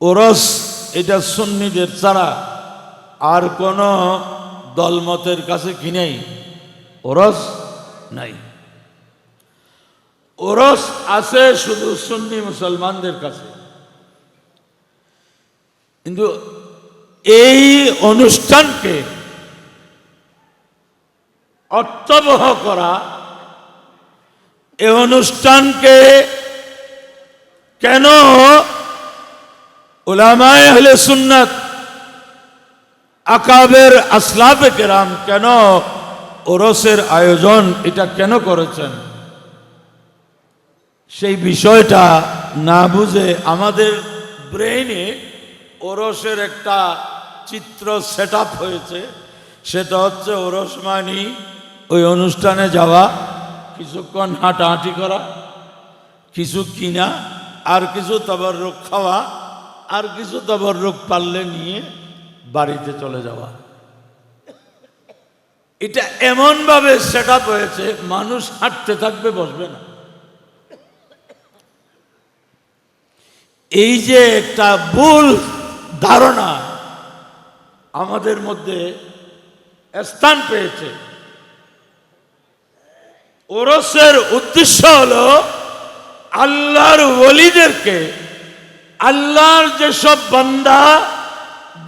ওরস, এটা সুন্নিদের ছাড়া আর কোন দলমতের কাছে কি নেই? ওরস নাই। ওরস আছে শুধু সুন্নি মুসলমানদের কাছে। কিন্তু এই অনুষ্ঠানকে অর্থবহ করা এই অনুষ্ঠানকে কেন ওলামায় হলে সুন্নাত, আকাবের আসলাফে কেরাম কেন ওরসের আয়োজন এটা কেন করেছেন? সেই বিষয়টা না বুঝে আমাদের ব্রেইনে ওরসের একটা চিত্র সেট হয়েছে, সেটা হচ্ছে ওরস মানি ওই অনুষ্ঠানে যাওয়া, কিছুক্ষণ হাঁটাহাঁটি করা, কিছু কিনা, আর কিছু তবরুক খাওয়া আর কিছু তবরুক পারলে নিয়ে বাড়িতে চলে যাওয়া। এটা এমনভাবে সেট আপ হয়েছে, মানুষ হাঁটতে থাকবে, বসবে না। এই যে একটা ভুল ধারণা আমাদের মধ্যে স্থান পেয়েছে। ওরসের উদ্দেশ্য হলো আল্লাহর ওলিদেরকে আল্লাহর যেসব বান্দা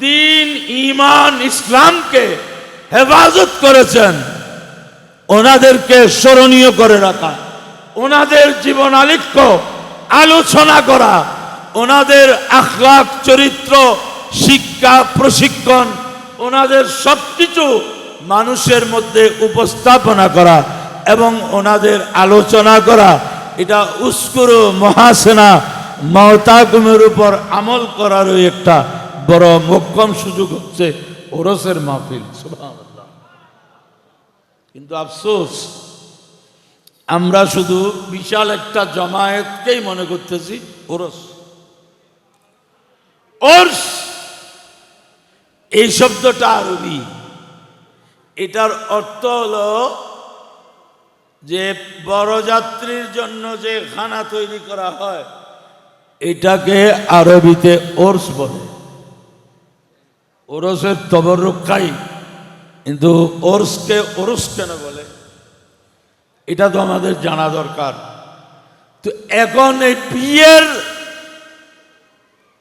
দিন ইমান ইসলামকে হেফাজত করেছেন, ওনাদেরকে স্মরণীয় করে রাখা, ওনাদের জীবন আলিক্য আলোচনা করা, ওনাদের আখলাক চরিত্র, শিক্ষা, প্রশিক্ষণ, ওনাদের সব কিছু মানুষের মধ্যে উপস্থাপনা করা এবং ওনাদের আলোচনা করা, এটা উস্কুরু মহাসেনা মহতাগুমের উপর আমল করারই একটা বড় মোক্ষম সুযোগ হচ্ছে ওরসের মাহফিল কিন্তু আফসোস, আমরা শুধু বিশাল একটা জমায়েতকেই মনে করতেছি ওরস। ওরস, এই শব্দটা আরবি। এটার অর্থ হলো যে বড়যাত্রীর জন্য যে খানা তৈরি করা হয় এটাকে আরবিতে ওরস বলে। ওরসের তবরুক খাই কিন্তু ওরসকে ওরস কেন বলে? এটা তো আমাদের জানা দরকার। তো এখন এই বিয়ের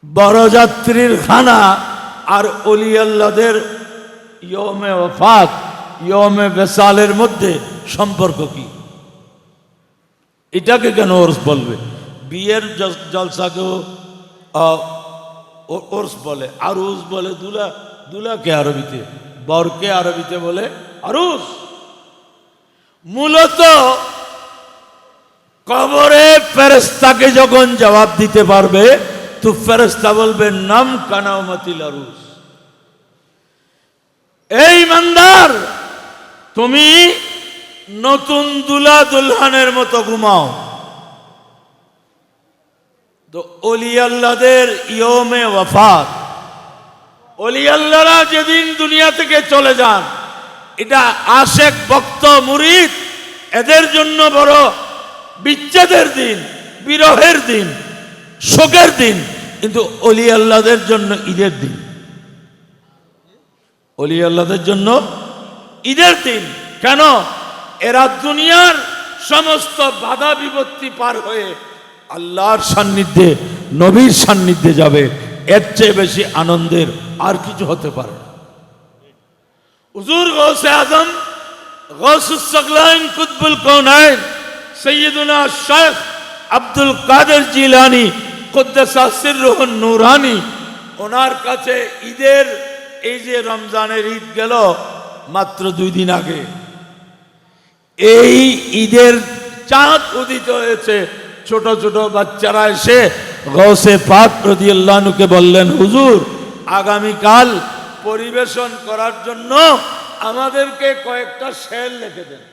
বড়যাত্রীর খানা আর অলি আল্লাদের ইয়মে ওফাত ইয়মে বেসালের মধ্যে সম্পর্ক কি? এটাকে কেন ওরস বলবে? বিয়ের জল- জলসাকেও আহ, ও- ওরস বলে আরুস বলে দুলা দুলাকে আরবিতে বরকে আরবিতে বলে আরুস। মূলত কবরে ফেরেস্তাকে যখন জবাব দিতে পারবে তো ফেরেস্তা বলবে নাম কানাউমাতিল আরুস। এই মান্দার তুমি নতুন দুলা দুলহানের মতো ঘুমাও। তো অলি আল্লাদের ইয়মে ওয়াফাত। অলি আল্লাহরা যেদিন দুনিয়া থেকে চলে যান, এটা আশেক ভক্ত মুরিদ, এদের জন্য বড় বিচ্ছেদের দিন, বিরহের দিন, শোকের দিন, কিন্তু অলি আল্লাহদের জন্য ঈদের দিন। অলি আল্লাহদের জন্য ঈদের দিন। কেন? এরা দুনিয়ার সমস্ত বাধা বিপত্তি পার হয়ে আল্লাহর সান্নিধ্যে, নবীর সান্নিধ্যে যাবে, এর চেয়ে বেশি আনন্দের আর কিছু হতে পারে হুজুর গৌসে আজম গৌসুসগলাইন কুতবুল শেখ আব্দুল কাদের জিলানি সিররুহুন নুরানি, ওনার কাছে ঈদের, এই যে রমজানের ঈদ গেল, মাত্র দুই দিন আগে। এই ঈদের চাঁদ উদিত হয়েছে ছোট ছোট বাচ্চারা এসে গৌসে পাক রদিয়াল্লাহনুকে বললেন, হুজুর, আগামীকাল পরিবেশন করার জন্য আমাদেরকে কয়েকটা শের লিখে দেন।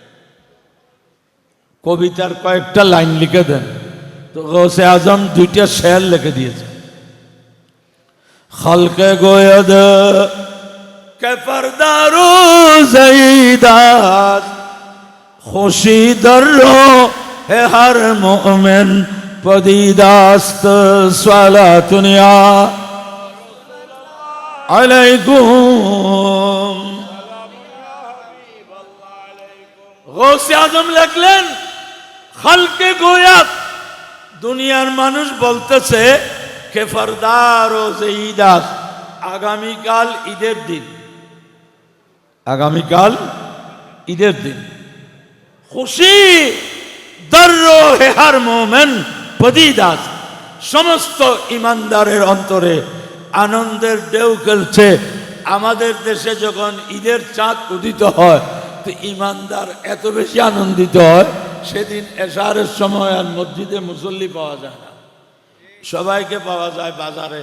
কবিতার কয়েকটা লাইন লিখে দেন। তো গৌসে আজম দুইটা শের লিখে দিয়েছে। খালকে গোয়দ কে পরদারু জঈদাত খুশি দর্রো হে হর মোমেন, পদিদাস্ত সালা দুনিয়া আলাইকুম। গৌসে আজম লেখলেন, খালকে গোয়াত। দুনিয়ার মানুষ বলতেছে খেফরদার ও ঈদাস আগামীকাল ঈদের দিন। আগামীকাল ঈদের দিন। খুশি! দর্র হেহার মোমেন, পদিদাস, সমস্ত ইমানদারের অন্তরে আনন্দের ঢেউ খেলছে। আমাদের দেশে যখন ঈদের চাঁদ উদিত হয়, তো ইমানদার এত বেশি আনন্দিত হয়, সেদিন এশারের সময় আর মসজিদে মুসল্লি পাওয়া যায় না। সবাইকে পাওয়া যায় বাজারে।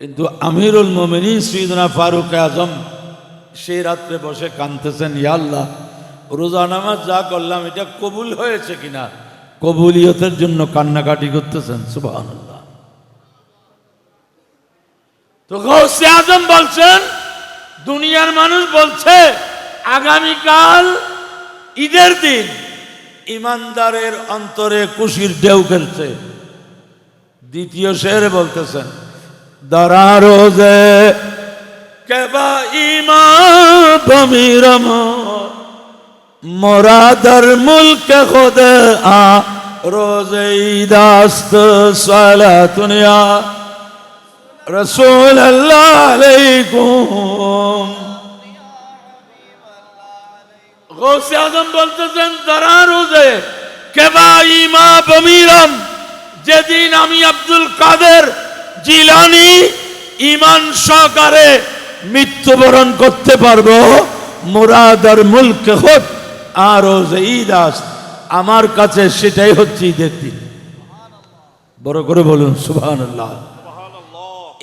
কিন্তু আমিরুল মোমিনী সৈদনা ফারুক আজম, সেই রাত্রে বসে কানতেছেন ইয়াল্লাহ রোজা নামাজ যা করলাম, এটা কবুল হয়েছে কিনা? কবুলিয়তের জন্য কান্নাকাটি করতেছেন সুবাহ তো গৌসে আজম বলছেন, দুনিয়ার মানুষ বলছে, আগামীকাল ঈদের দিন ইমানদারের অন্তরে খুশির ঢেউ খেলছে। দ্বিতীয় শের বলতেছেন দারা রোজে, কেবা ইমা মোরাদার মুলক খুদ আ রোজে ঈদাস্ত সালাতুনিয়া রসুল আল্লাহ আলাইকুম। গৌসে আজম বলতেছেন তারা রোজে কেবা ইমা বমিরম, যেদিন আমি আব্দুল কাদের জিলানি ইমান সহকারে মৃত্যুবরণ করতে পারব, মুরাদার মুলক হোক আর রোজ ঈদ আস আমার কাছে সেটাই হচ্ছে ঈদের দিন। বড় করে বলুন সুবাহান আল্লাহ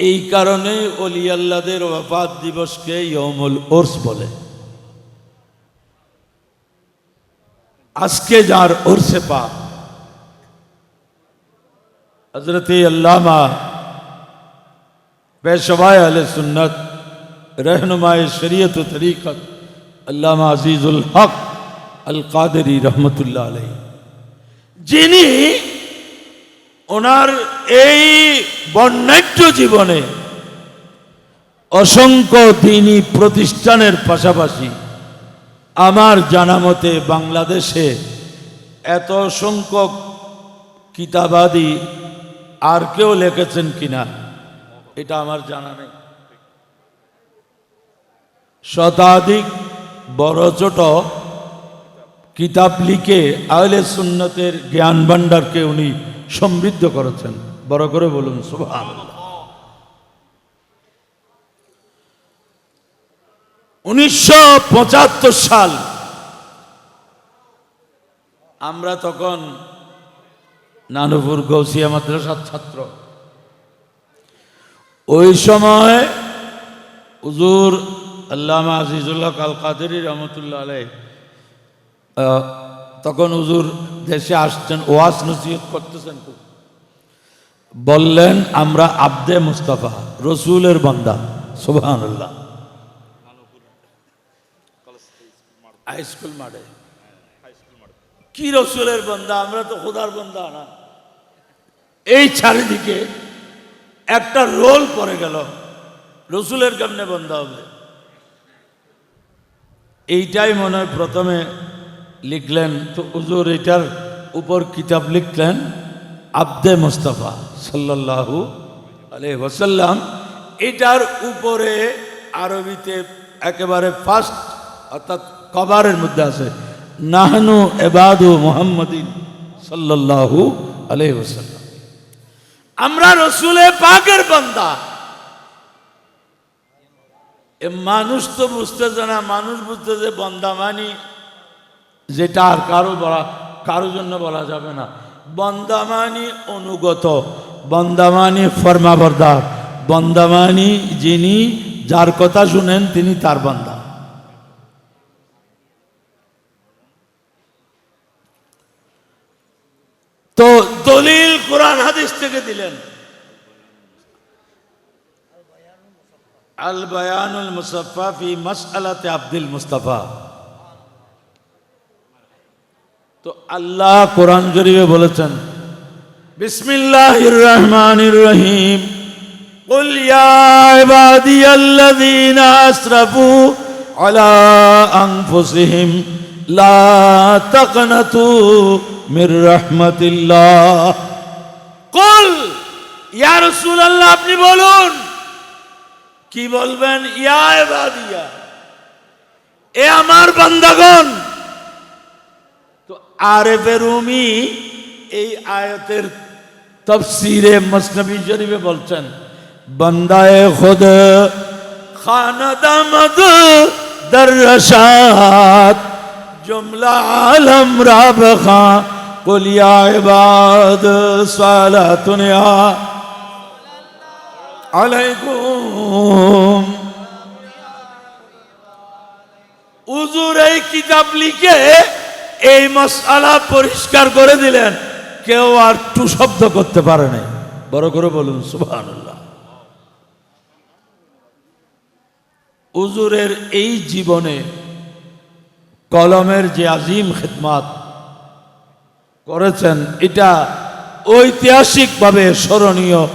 এই কারণে অলি আল্লাদের ওয়াফাত দিবসকে ইয়মুল ওর্স বলে। আজকে যার ওরসে পা হজরত আল্লামা পেশবায় আলে সুন্নত रहनुमाय शरीयत तरीक़त अल्लामा अजीज़ुल हक़ আল কাদেরি রহমতুল্লাহ আলাই যিনি ওনার এই বর্ণাঢ্য জীবনে অসংখ্য দিনই প্রতিষ্ঠানের পাশাপাশি আমার জানা মতে বাংলাদেশে এত সংখ্যক কিতাবাদি আর কেউ লিখেছেন কিনা, এটা আমার জানা নেই। শতাধিক বড় ছোট কিতাব লিখে আহলে সুন্নতের জ্ঞান ভাণ্ডারকে উনি সমৃদ্ধ করেছেন। বড় করে বলুন সুবহান উনিশশো সাল আমরা তখন নানুপুর গৌসিয়া মাদ্রাসার ছাত্র। ওই সময় হুজুর আল্লামা আজিজুল্লাহ কাল কাদেরি রহমতুল্লাহ আলাই তখন হুজুর দেশে আসছেন ওয়াস নসিহত করতেছেন। বললেন, আমরা আব্দে মুস্তাফা, রসুলের বান্দা। সুবহান আল্লাহ মাঠে। কি রসুলের বান্দা? আমরা তো খোদার বান্দা না। এই চারিদিকে একটা রোল পড়ে গেল। রসুলের কেমনে বন্ধ হবে? এইটাই মনে হয় প্রথমে লিখলেন, তো হুজুর এটার উপর কিতাব লিখলেন আব্দে মুস্তফা সাল্লাল্লাহু আলাইহি ওয়াসাল্লাম। এটার উপরে আরবিতে একেবারে ফার্স্ট অর্থাৎ কভারের মধ্যে আছে, নাহনু এবাদু মুহাম্মদিন সাল্লাল্লাহু আলাইহি ওয়াসাল্লাম। আমরা রসুলে পাকের বান্দা। এ মানুষ তো বুঝতেছে না, মানুষ বুঝতেছে বন্দা মানি। যেটা আর কারও বলা, কারও জন্য বলা যাবে না। বন্দামানি অনুগত, বন্দামানি ফরমাবরদার, বন্দামানি যিনি যার কথা শুনেন তিনি তার বান্দা। তো দলিল কোরআন হাদিস থেকে দিলেন। আল বায়ানুল মুসাফা ফি মাসআলাতে আব্দুল মুস্তাফা। তো আল্লাহ কোরআন জরিবে বলেছেন بسم الله الرحمن الرحيم قل يا عبادي الذين أسرفوا على أنفسهم لا تقنطوا من رحمة الله قل يا رسول الله আপনি বলুন কি বলবেন ইয়া ইবাদিয়া এ আমার বান্দাগণ তো আরেফে রুমি এই আয়াতের তফসিরে মসনবী শরীফে বলছেন, বন্দায়ে খুদ খানদামদ দরশাত, জুমলা আলম রাব খান কুলিয়া ইবাদ সালাতুনিয়া আলাইকুম। উজুর এই কিতাব লিখে এই মশালা পরিষ্কার করে দিলেন। কেউ আর টু শব্দ করতে পারে নাই। বড় করে বলুন, সুবহানাল্লাহ। উজুরের এই জীবনে কলমের যে আজিম খেদমাত করেছেন, এটা ঐতিহাসিকভাবে স্মরণীয়,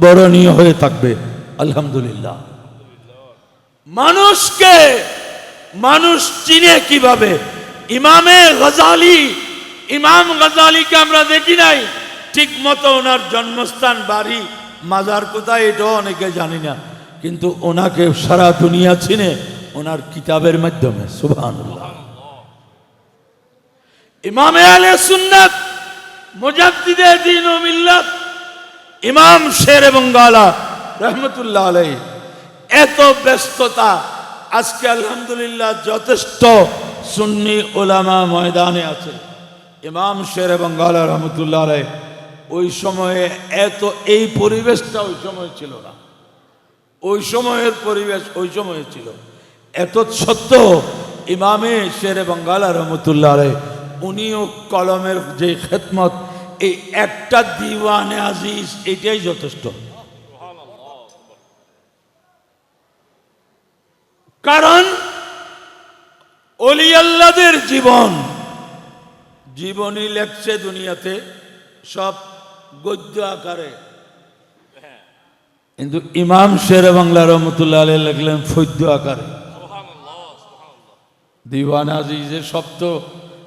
বরণীয় হয়ে থাকবে। আলহামদুলিল্লাহ। মানুষকে, মানুষ চিনে কীভাবে ইমামে গজালি, ইমাম গজালিকে আমরা দেখি নাই। ঠিক মতো ওনার জন্মস্থান বাড়ি, মাজার কোথায় এটাও অনেকে জানি না। কিন্তু ওনাকে সারা দুনিয়া চিনে ওনার কিতাবের মাধ্যমে, সুবহানাল্লাহ। ইমামে আলে সুন্নাত মুজাদ্দিদে দিন ও মিল্লাত, ইমাম শের এবং গালা, রহমতুল্লাহ আলাই এত ব্যস্ততা আজকে আলহামদুলিল্লাহ যথেষ্ট সুন্নি ওলামা ময়দানে আছে। ইমাম শের এবং গালা রহমতুল্লাহ আলাই ওই সময়ে এত, এই পরিবেশটা ওই সময় ছিল না। ওই সময়ের পরিবেশ ওই সময়ে ছিল। এত সত্ত্বেও ইমামে শের বাঙ্গালা রহমতুল্লাহ রে উনিও কলমের যে খেদমত, এই একটা দিওয়ানে আজিজ, এটাই যথেষ্ট। কারণ অলি আল্লাদের জীবন, জীবনী লেখছে দুনিয়াতে সব গদ্য আকারে। কিন্তু ইমাম শের বাংলা রহমতুল্লাহ আলী লিখলেন ফৈদ্য আকারে। দিওয়ান আজিজের সপ্ত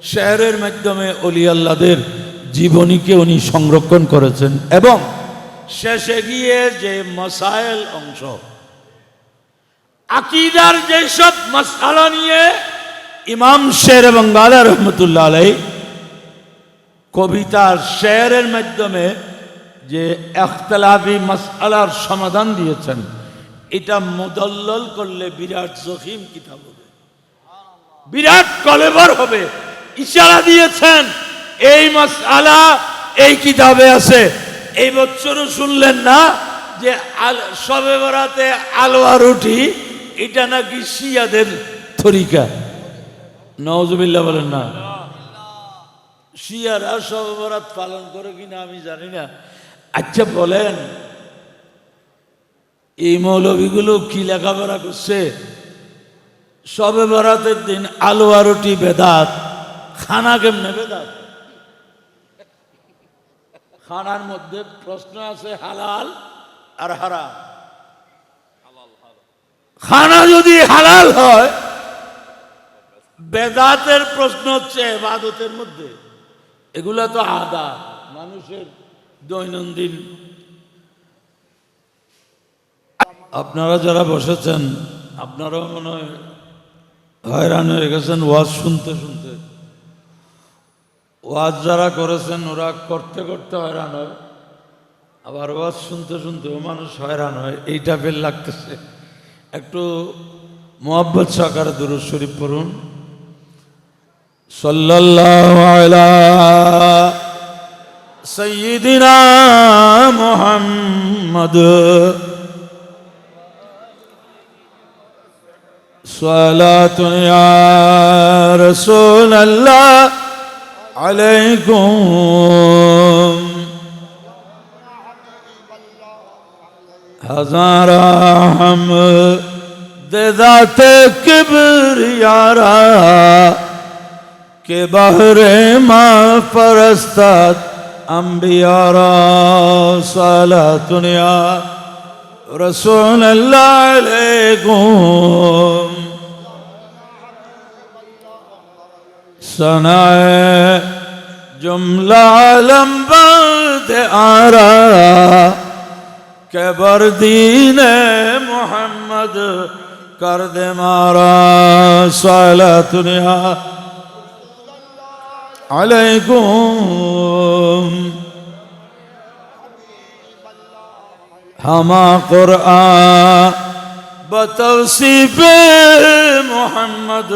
শেহরের মাধ্যমে অলি আল্লাদের জীবনীকে উনি সংরক্ষণ করেছেন এবং শেষে গিয়ে যে মসাইল অংশ আকিদার যেসব মশালা নিয়ে ইমাম শের বাঙ্গালা রহমতুল্লাহ আলাই কবিতার শেয়ারের মাধ্যমে যে একতলাফি মশালার সমাধান দিয়েছেন, এটা মুদল্লল করলে বিরাট জখিম কিতাব হবে। বিরাট কলেবর হবে। ইশারা দিয়েছেন, এই মশালা এই কিতাবে আছে। এই বছরও শুনলেন না যে সবে বরাতে আলোয়া রুটি এটা নাকি শিয়াদের তরিকা? নওয়াজুবিল্লাহ বলেন না। শিয়ারা সবে বরাত পালন করে কিনা আমি জানি না। আচ্ছা বলেন, এই মৌলবীগুলো কি লেখাপড়া করছে? সবে বরাতের দিন আলু আর রুটি বেদাত, খানা কেমনে বেদাত? খানার মধ্যে প্রশ্ন আছে হালাল আর হারাম। খানা যদি হালাল হয়, বেদাতের প্রশ্ন হচ্ছে এবাদতের মধ্যে। এগুলো তো আদা, মানুষের দৈনন্দিন। আপনারা যারা বসেছেন, আপনারাও মনে হয় হয়রান হয়ে গেছেন ওয়াজ শুনতে শুনতে। ওয়াজ যারা করেছেন, ওরা করতে করতে হয়রান হয়। আবার ওয়াজ শুনতে শুনতেও মানুষ হয়রান হয় এইটা বেল লাগতেছে। একটু মোহাব্বত সহকারে দুরুদ শরীফ পড়ুন সাল্লাল্লাহু আলা সাইয়্যিদিনা মুহাম্মদ صلاة يا رسول الله عليكم ہزارہ ہم دے ذات کبریارا کہ بہر ماں پرستت انبیارا سالہ دنیا رسول اللہ علیکم سنائے جملہ لمبا بلد آرہ کہ بردین محمد کر دے مارا صلات نیا علیکم ہما قرآن بتوصیف محمد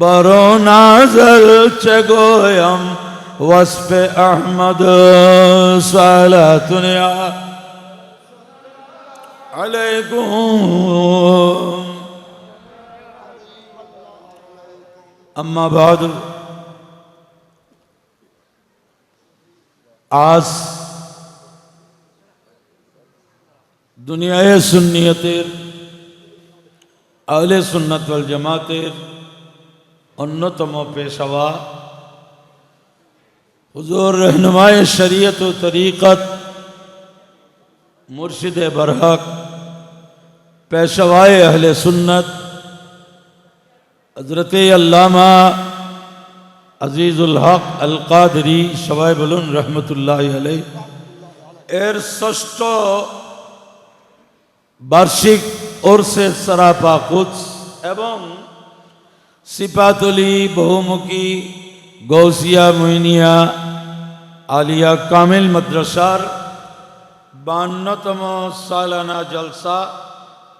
برو نازل چگویم وصف احمد صلات نیا علیکم۔ اما بعد آس دنیا سنیت اہل سنت والجماعت انتم و پیشوا۔ حضور رہنمائے شریعت و طریقت، مرشد برحق পেশাওয়ায় আহলে সুন্নত হজরত আল্লামা আজিজুল হক আল কাদরি সবাই বলুন রহমতুল্লাহ আলাই এর ষষ্ঠ বার্ষিক ওরসে সরাপা কুচ এবং সিপাতলি বহুমুখী গৌসিয়া মইনিয়া আলিয়া কামিল মাদ্রাসার বান্নতম সালানা জলসা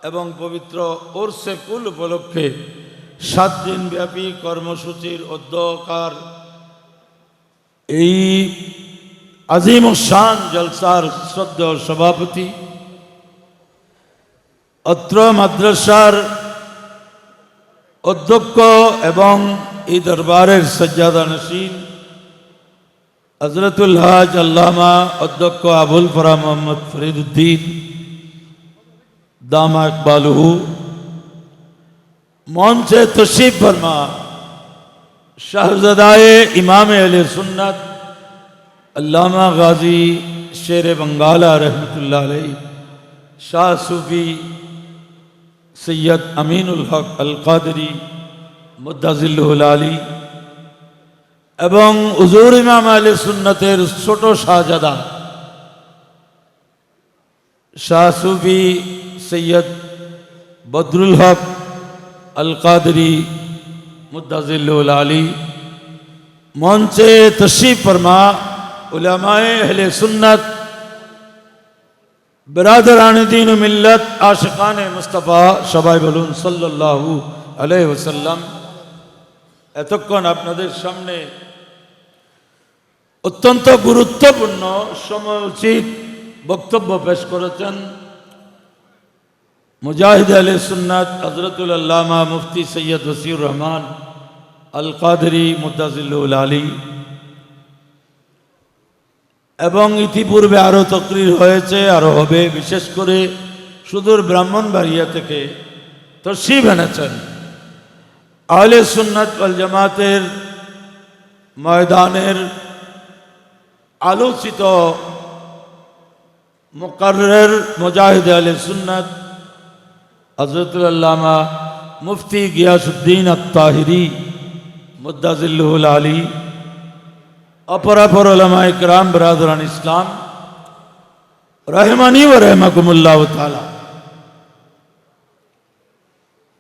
এবং পবিত্র ওরসে কুল উপলক্ষে সাত দিন ব্যাপী কর্মসূচির অধ্যকার। এই আজিম শান জলসার শ্রদ্ধ সভাপতি, অত্র মাদ্রাসার অধ্যক্ষ এবং এই দরবারের সজ্জাদা নসীন হজরতুল হাজ আল্লামা অধ্যক্ষ আবুল ফরা মোহাম্মদ ফরিদুদ্দিন দামা ইকবালহু মঞ্চে তশিফ ফরমা। শাহজাদায়ে ইমাম আলে সুন্নত, আল্লামা গাজী শের বঙ্গালা রহমতুল্লাহ আলাই শাহ সুফি সৈয়দ আমিনুল হক আল কাদরি মুদাজিল্লুল আলী এবং উজুর ইমাম আলী সুন্নতের ছোট শাহজাদা, শাহ সুফি সৈয়দ বদরুল হক আল কাদরি মুদাজিল্লুল আলী মঞ্চে তশিফ ফরমা উলামায়ে আহলে সুন্নত ও মিল্লত আশিকান মুস্তফা সবাই বলুন সাল্লাল্লাহু আলাইহি এতক্ষণ আপনাদের সামনে অত্যন্ত গুরুত্বপূর্ণ সময় উচিত বক্তব্য পেশ করেছেন মুজাহিদ আলী সুন্নাত হজরতুল মুফতি সৈয়দ ওসিউর রহমান আল কাদরি মুদাজিল্লুল আলী। এবং ইতিপূর্বে আরও তকরির হয়েছে আরও হবে, বিশেষ করে সুদূর ব্রাহ্মণবাড়িয়া থেকে তসিব এনেছেন। আহলে সুন্নাত ওয়াল জামাতের ময়দানের আলোচিত মুকাররের মুজাহিদ আলী সুন্নাত হজরতুল্লামা মুফতি গিয়াসুদ্দিন আত্মাহিরি মুদাজিল্লুল আলী, অপরাপর আলামা ইকরাম বরাদরান ইসলাম, রহমানি ও রহমাকুমুল্লাহ তালা